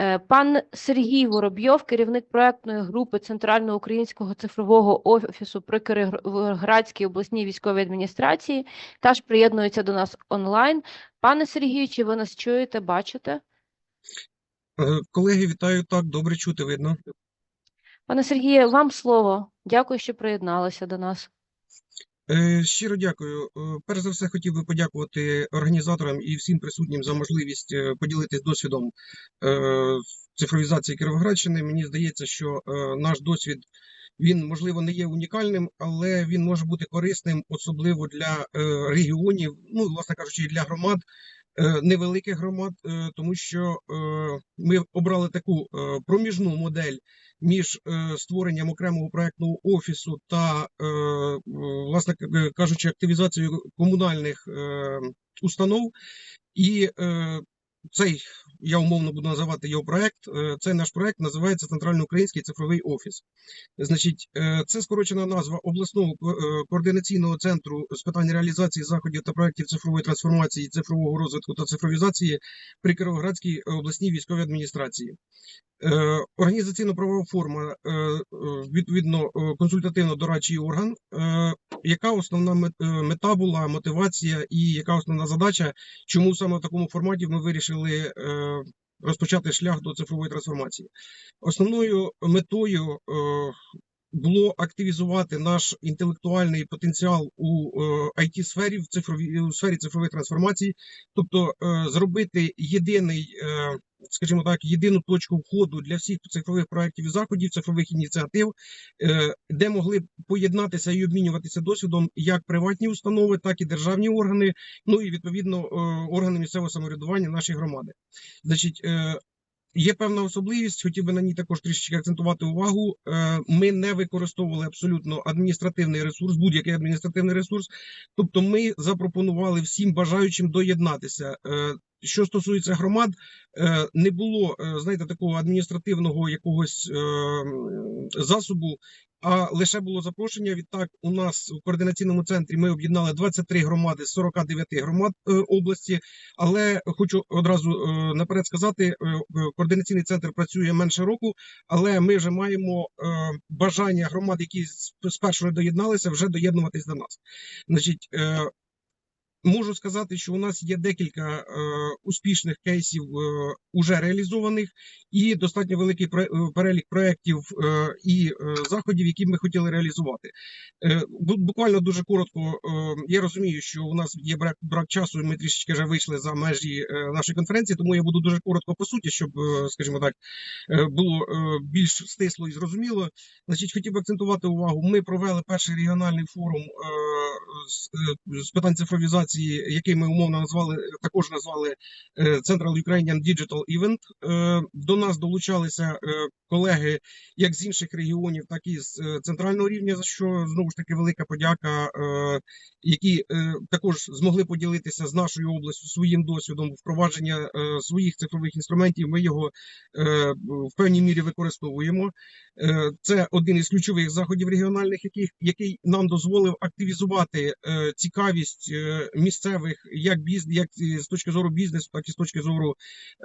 Е, Пан Сергій Воробйов, керівник проектної групи Центрального українського цифрового офісу при Кіровоградській обласній військовій адміністрації, теж приєднується до нас онлайн. Пане Сергію, чи ви нас чуєте, бачите? Е, Колеги, вітаю так, добре чути видно. Пане Сергію, вам слово. Дякую, що приєдналися до нас. Е, Щиро дякую. Е, Перш за все, хотів би подякувати організаторам і всім присутнім за можливість поділитися поділитись досвідом е, цифровізації Кіровоградщини. Мені здається, що е, наш досвід він можливо не є унікальним, але він може бути корисним, особливо для е, регіонів, ну власне кажучи, для громад. Е, Невеликих громад, е, тому що е, ми обрали таку проміжну модель між створенням окремого проектного офісу та, власне кажучи, активізацією комунальних установ. І цей, я умовно буду називати його проект. е, Цей наш проект називається Центральноукраїнський цифровий офіс. Значить, е, це скорочена назва обласного е, координаційного центру з питань реалізації заходів та проєктів цифрової трансформації, цифрового розвитку та цифровізації при Кіровоградській обласній військовій адміністрації. Е, Організаційно-правова форма, е, е, відповідно, консультативно-дорадчий орган. Яка основна мета була, мотивація і яка основна задача, чому саме в такому форматі ми вирішили розпочати шлях до цифрової трансформації? Основною метою було активізувати наш інтелектуальний потенціал у it сфері в цифровій у сфері цифрової трансформації, тобто е, зробити єдиний, е, скажімо так, єдину точку входу для всіх цифрових проєктів і заходів, цифрових ініціатив, е, де могли поєднатися і обмінюватися досвідом як приватні установи, так і державні органи, ну і відповідно е, органи місцевого самоврядування нашої громади. Значить, е, Є певна особливість, хотів би на ній також трішечки акцентувати увагу. Е, Ми не використовували абсолютно адміністративний ресурс, будь-який адміністративний ресурс. Тобто, ми запропонували всім бажаючим доєднатися. Що стосується громад, е, не було е, знаєте такого адміністративного якогось е, засобу. А лише було запрошення. Відтак, у нас в координаційному центрі ми об'єднали 23 громади з 49 громад області. Але хочу одразу наперед сказати, координаційний центр працює менше року, але ми вже маємо бажання громад, які спершу доєдналися, вже доєднуватись до нас. Значить, можу сказати, що у нас є декілька е, успішних кейсів е, уже реалізованих, і достатньо великий пре- е, перелік проєктів е, і е, заходів, які ми хотіли реалізувати. Е, Буквально дуже коротко. е, Я розумію, що у нас є брак, брак часу, і ми трішечки вже вийшли за межі е, нашої конференції, тому я буду дуже коротко по суті, щоб, е, скажімо так, е, було е, більш стисло і зрозуміло. Значить, хотів би акцентувати увагу. Ми провели перший регіональний форум е, з, е, питань цифровізації, який ми умовно назвали, також назвали е, Central Ukrainian Digital Event. Е, До нас долучалися колеги як з інших регіонів, так і з центрального рівня, за що знову ж таки велика подяка, які також змогли поділитися з нашою областю своїм досвідом впровадження своїх цифрових інструментів. Ми його в певній мірі використовуємо. Це один із ключових заходів регіональних, який нам дозволив активізувати е, цікавість е, місцевих як біз, як з точки зору бізнесу, так і з точки зору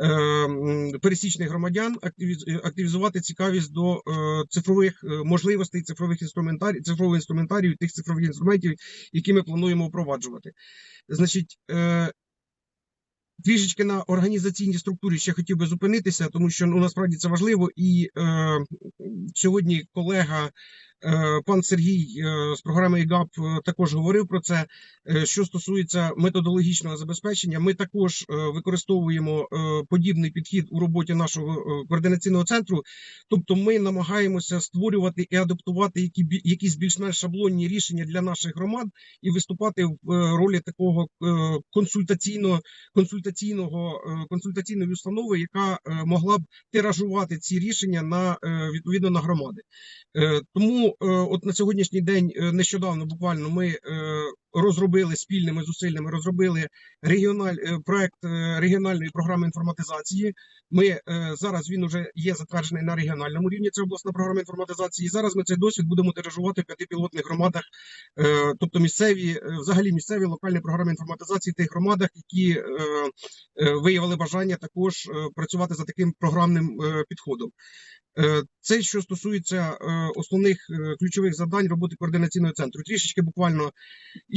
е, пересічних громадян, активіз- е, активізувати цікавість до е, цифрових е, можливостей, цифрових інструментарій, цифрового інструментарію, тих цифрових інструментів, які ми плануємо впроваджувати. Значить, е, Трішечки на організаційній структурі ще хотів би зупинитися, тому що ну насправді це важливо. І е, сьогодні колега е, пан Сергій е, з програми ІГАП е, також говорив про це. Е, що стосується методологічного забезпечення, ми також е, використовуємо е, подібний підхід у роботі нашого е, координаційного центру. Тобто, ми намагаємося створювати і адаптувати які якісь більш-менш шаблонні рішення для наших громад і виступати в е, ролі такого е, консультаційного консультаційного е, консультаційної установи, яка е, могла б тиражувати ці рішення на е, відповідно на громади. Е, Е, от на сьогоднішній день, е, нещодавно буквально ми е, розробили спільними зусиллями, розробили регіональ, е, проект е, регіональної програми інформатизації. Ми е, зараз він уже є затверджений на регіональному рівні. Це обласна програма інформатизації. І зараз ми цей досвід будемо тиражувати в п'яти пілотних громадах, тобто місцеві, взагалі місцеві локальні програми інформатизації в тих громадах, які виявили бажання також працювати за таким програмним підходом. Це що стосується основних ключових завдань роботи координаційного центру. Трішечки буквально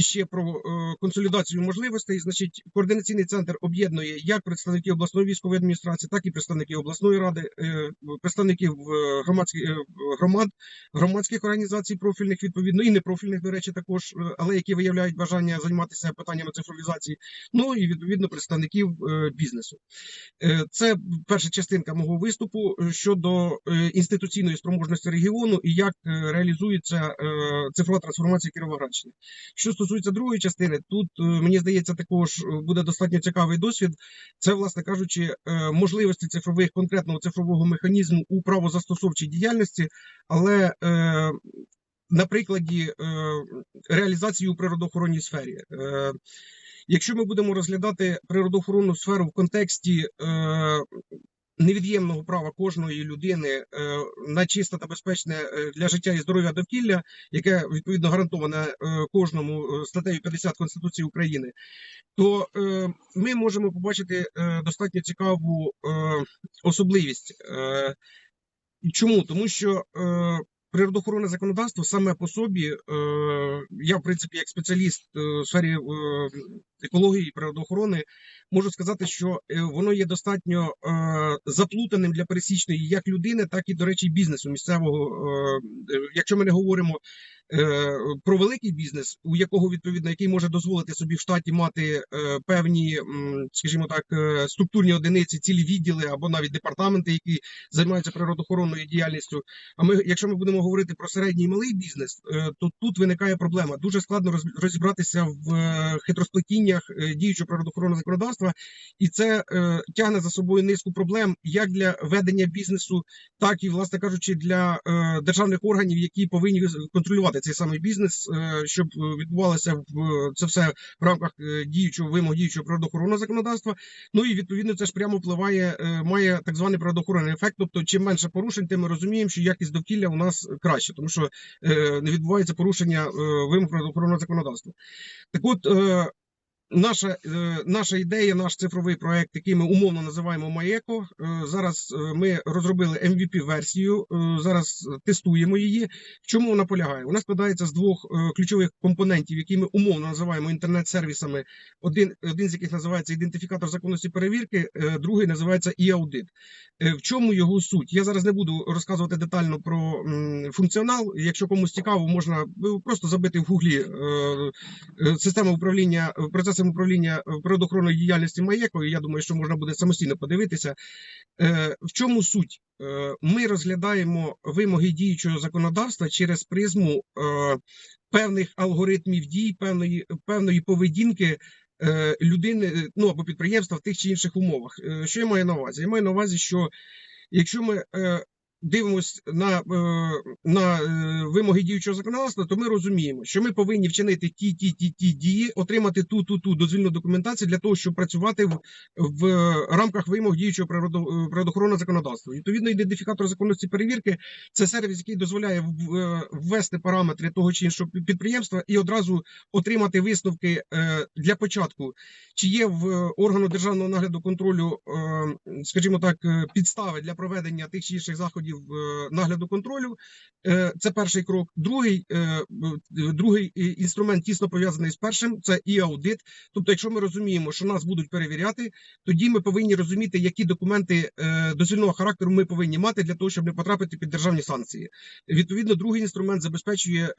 іще про е, консолідацію можливостей. Значить, координаційний центр об'єднує як представників обласної військової адміністрації, так і представників обласної ради, е, представників е, громадських громад, громадських організацій профільних відповідно і непрофільних, до речі, також, але які виявляють бажання займатися питаннями цифровізації. Ну і відповідно представників бізнесу. Це перша частинка мого виступу щодо інституційної спроможності регіону і як реалізується цифрова трансформація Кіровоградщини. Що стосується другої частини, тут е, мені здається, також е, буде достатньо цікавий досвід. Це, власне кажучи, е, можливості цифрових конкретного цифрового механізму у правозастосовчій діяльності, але на прикладі реалізації у природоохоронній сфері. Якщо ми будемо розглядати природоохоронну сферу в контексті невід'ємного права кожної людини е, на чисте та безпечне е, для життя і здоров'я довкілля, яке відповідно гарантоване е, кожному статтею 50 Конституції України, то ми можемо побачити достатньо цікаву особливість. Чому? Тому що природоохоронне законодавство саме по собі, е, я в принципі як спеціаліст е, у сфері е, екології і природоохорони, можу сказати, що воно є достатньо заплутаним для пересічної як людини, так і, до речі, бізнесу місцевого. Якщо ми не говоримо про великий бізнес, у якого відповідно який може дозволити собі в штаті мати е, певні, скажімо так, е, структурні одиниці, цілі відділи або навіть департаменти, які займаються природоохоронною діяльністю. А ми, якщо ми будемо говорити про середній і малий бізнес, е, то тут виникає проблема. Дуже складно роз- розібратися в е, хитросплетіннях е, діючого природоохоронного законодавства, і це е, тягне за собою низку проблем як для ведення бізнесу, так і, власне кажучи, для е, державних органів, які повинні контролювати цей самий бізнес, е, щоб е, відбувалося в це все в рамках е, діючого вимог діючого природоохоронного законодавства. Ну і відповідно це ж прямо впливає, е, має так званий природоохоронний ефект. Тобто, чим менше порушень, тим ми розуміємо, що якість довкілля у нас краще, тому що е, не відбувається порушення е, вимог природоохоронного законодавства. Так от. Наша, е, наша ідея, наш цифровий проект, який ми умовно називаємо Маєко. е, Зараз е, ми розробили MVP-версію, зараз тестуємо її. В чому вона полягає? Вона складається з двох ключових компонентів, які ми умовно називаємо інтернет-сервісами. Один, один з яких називається ідентифікатор законності перевірки, другий називається і-аудит. Е, В чому його суть? Я зараз не буду розказувати детально про функціонал. Якщо комусь цікаво, можна просто забити в гуглі система управління е, процесом управління е, природоохоронної діяльності МАЄКО. і Я думаю, що можна буде самостійно подивитися. Е, В чому суть? Е, Ми розглядаємо вимоги діючого законодавства через призму певних алгоритмів дій, певної, певної поведінки. Людини ну або підприємства в тих чи інших умовах. Що я маю на увазі? Я маю на увазі, що якщо ми дивимось на, е, на е, вимоги діючого законодавства, то ми розуміємо, що ми повинні вчинити ті, ті, ті, ті дії, отримати ту, ту, ту дозвільну документацію для того, щоб працювати в, в рамках вимог діючого природо- природоохоронного законодавства. Відповідно, ідентифікатор законності перевірки це сервіс, який дозволяє е, ввести параметри того чи іншого підприємства і одразу отримати висновки е, для початку, чи є в е, органу державного нагляду контролю, е, скажімо так, е, підстави для проведення тих чи інших заходів е, нагляду контролю. Е, Це перший крок. Другий, е, другий інструмент тісно пов'язаний з першим це і аудит. Тобто, якщо ми розуміємо, що нас будуть перевіряти, тоді ми повинні розуміти, які документи дозвільного характеру ми повинні мати для того, щоб не потрапити під державні санкції. Відповідно, другий інструмент забезпечує,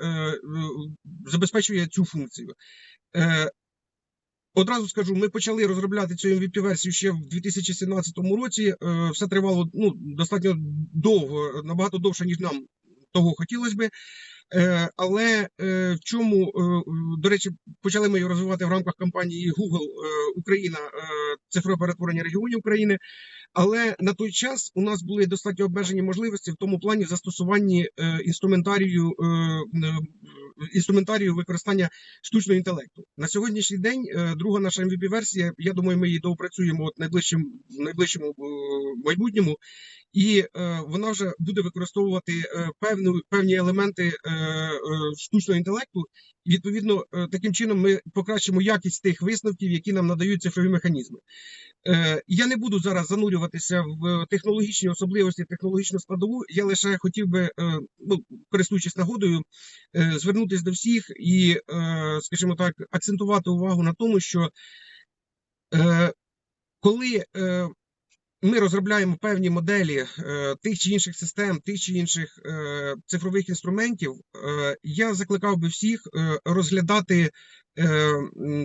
забезпечує цю функцію. Одразу скажу, ми почали розробляти цю MVP-версію ще в 2017 році. Е, Все тривало ну, достатньо довго, набагато довше, ніж нам того хотілося би. Е, Але е, в чому, до речі, почали ми її розвивати в рамках кампанії Google Україна, цифрове перетворення регіонів України. Але на той час у нас були достатньо обмежені можливості в тому плані застосуванні інструментарію інструментарію використання штучного інтелекту. На сьогоднішній день е, друга наша MVP-версія, я думаю, ми її доопрацюємо от найближчим, в найближчому е, майбутньому, і е, вона вже буде використовувати певні певні елементи штучного інтелекту. Відповідно, е, таким чином ми покращимо якість тих висновків, які нам надають цифрові механізми. Е, Я не буду зараз занурюватися в технологічні особливості, технологічну складову. Я лише хотів би, е, ну, користуючись нагодою, е, звернутися до всіх і, е, скажімо так, акцентувати увагу на тому, що е, коли е, ми розробляємо певні моделі е, тих чи інших систем, тих чи інших е, цифрових інструментів, е, я закликав би всіх е, розглядати, е,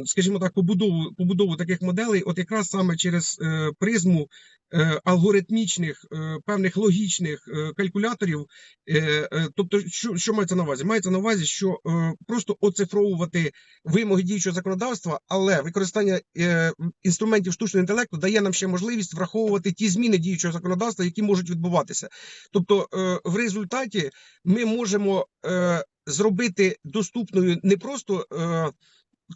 скажімо так, побудову, побудову таких моделей, от якраз саме через е, призму алгоритмічних, е, певних логічних е, калькуляторів. Е, е, Тобто, що, що мається на увазі? Мається на увазі, що е, просто оцифровувати вимоги діючого законодавства, але використання е, інструментів штучного інтелекту дає нам ще можливість враховувати ті зміни діючого законодавства, які можуть відбуватися. Тобто, е, в результаті ми можемо е, зробити доступною не просто е,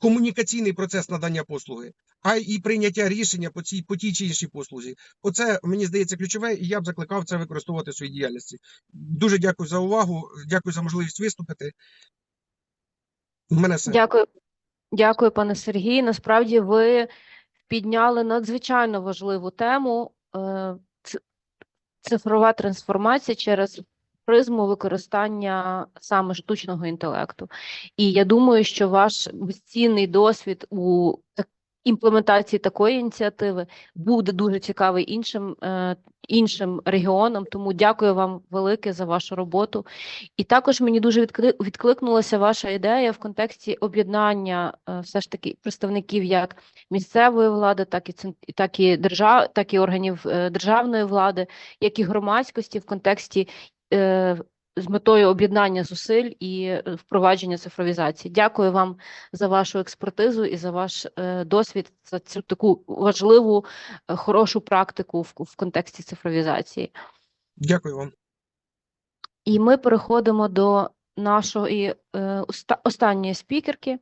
комунікаційний процес надання послуги, а й прийняття рішення по цій по тій чи іншій послузі. Оце мені здається ключове, і я б закликав це використовувати в своїй діяльності. Дуже дякую за увагу. Дякую за можливість виступити. У мене все. Дякую, дякую, пане Сергій. Насправді ви підняли надзвичайно важливу тему е, цифрова трансформація через призму використання саме штучного інтелекту. І я думаю, що ваш безцінний досвід у імплементації такої ініціативи буде дуже цікавий іншим, е, іншим регіонам. Тому дякую вам велике за вашу роботу. І також мені дуже відкликнулася ваша ідея в контексті об'єднання е, все ж таки представників як місцевої влади, так і так і держав, так і органів е, державної влади, як і громадськості в контексті з метою об'єднання зусиль і е, впровадження цифровізації. Дякую вам за вашу експертизу і за ваш е, досвід, за цю таку важливу, е, хорошу практику в, в контексті цифровізації. Дякую вам. І ми переходимо до нашої е, оста- останньої спікерки.